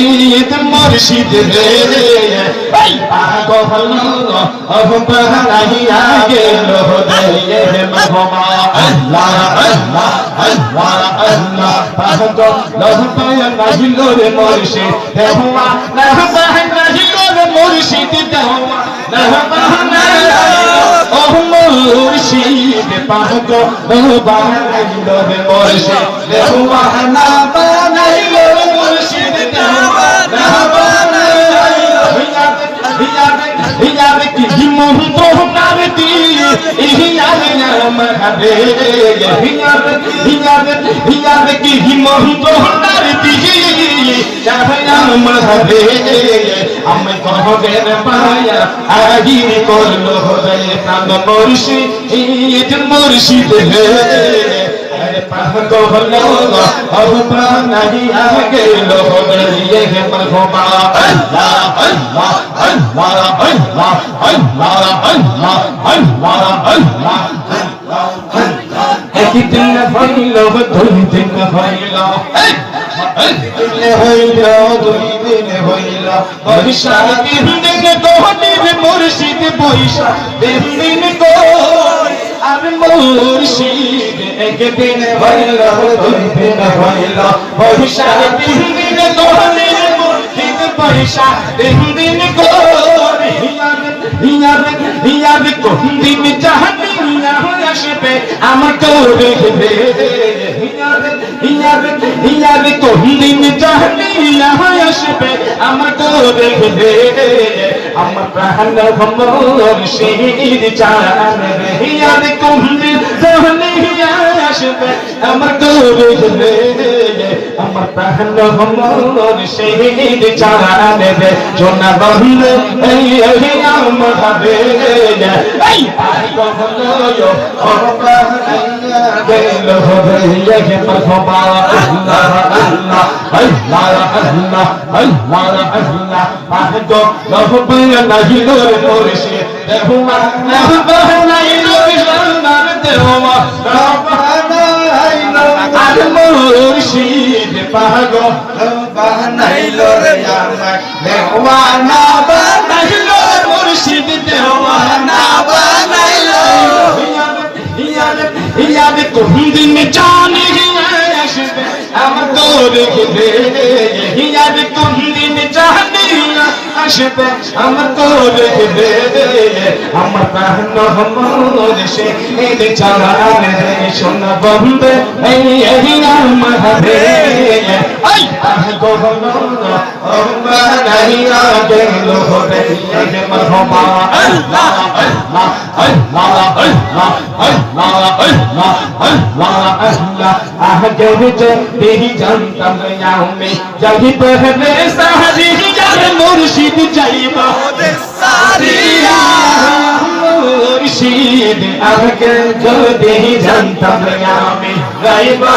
ঈদ মুর্শিদ রে। পাগল অহ পাহাড়িয়া গেল রে মহমা। আল্লাহ আল্লাহ আল্লাহ আল্লাহ। পাগল অহ পাহাড়িয়া গেল রে মুর্শিদ দেহুয়া লহ পাহাড়িয়া গেল রে মুর্শিদ দেহুয়া লহ পাহাড়িয়া অহ মুর্শিদ পাগল অহ পাহাড়িয়া রে মুর্শিদ দেহুয়া না হবে হিয়ার হিয়ার হিয়ার কি হিমহিত হন্ডার দিহি। জাহানাম হবে আমি কহবে না পায়া আগিনি করল হবে প্রাণ মুর্শিদ মুর্শিদ হে। Allah থাকিতে না হইল ধরিতে না হইল থাকিতে হিয়ার হিয়ার কোহন দিন জাহান যাবে আমার কবে দেবে হিয়াবে হিয়াবে কোনদিন জাহানিয়া আসবে। আমার কবে দেবে আমার প্রাণ ভমর শির চাবে হিয়াবে কোনদিন জাহানিয়া আসবে। আমার কবে দেবে আমার প্রাণ ভমর শহীদ চারা নেবে, জোনা বহিল এই এই নাম হবে এই পাই কখনো অপ্রাণ গেল হবে এই মরহবা আল্লাহ আল্লাহ আল্লাহ আল্লাহ আল্লাহ আল্লাহ পাহ তো নহব নাহি নূর মুর্শিদ। রহুমা নহব নাহি নূর জান্নাত দেওয়া রহমানা আই নূর মুর্শিদ। পাগল বানাইলো রে আমার। দেওয়ানা বানাইলো মুর্শিদ দেওয়ানা বানাইলো ইয়ারে কোন দিন জানি আমার তোরে আসবে? আমার তোরে গে আমার প্রাণ মোর সে রে। বন্ধে, এই মুর্শিদ যাইবা সারিয়া মুর্শিদ আগে যদি জানতাম আমি গাইবা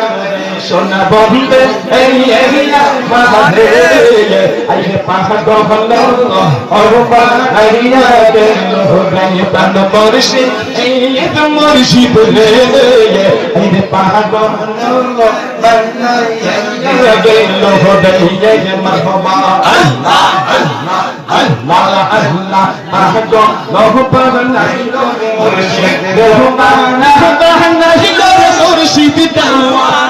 সোনা বহিবে এই এহিয়া পাহাড়ে আইহে পাহাড় গহল অরুপা আইয়া গেল গাই প্রাণ মরশি এই তো মরশি বলে আইহে পাহাড় গহল আইয়া গেল গাই মরহবা আল্লাহ আল্লাহ আল্লাহ আল্লাহ পাহাড় গহল মরশি দেহ বানা বানা মুর্শিদ দাওয়া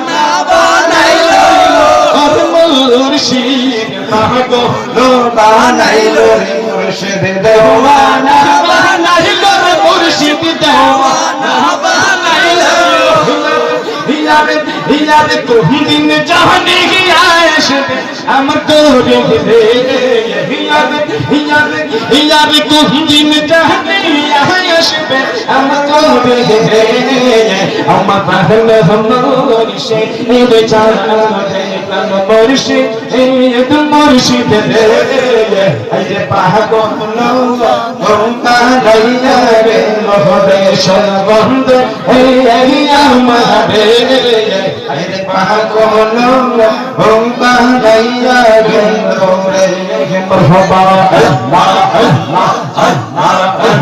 মাহগো লো বানাইলো রে মুর্শিদ দেওয়ানা বানাইলো রে মুর্শিদ দেওয়ানা বানাইলো। হিয়ারে হিলার কোহিদিন জাহানে গিয়াস আমার তোরে রে হিলার হিলার হিলার কোহিদিন জাহানে গিয়াস আমার তোরে রে আমার বাহন হমরিশে নিবে চারে প্রাণ মরিশে এই তো মরিশিতে রে বন্ধ এই আরে